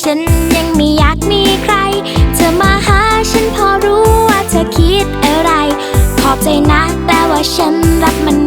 ฉันยังไม่อยากมีใคร เธอมาหาฉันพอรู้ว่าเธอคิดอะไร ขอบใจนะแต่ว่าฉันรับมัน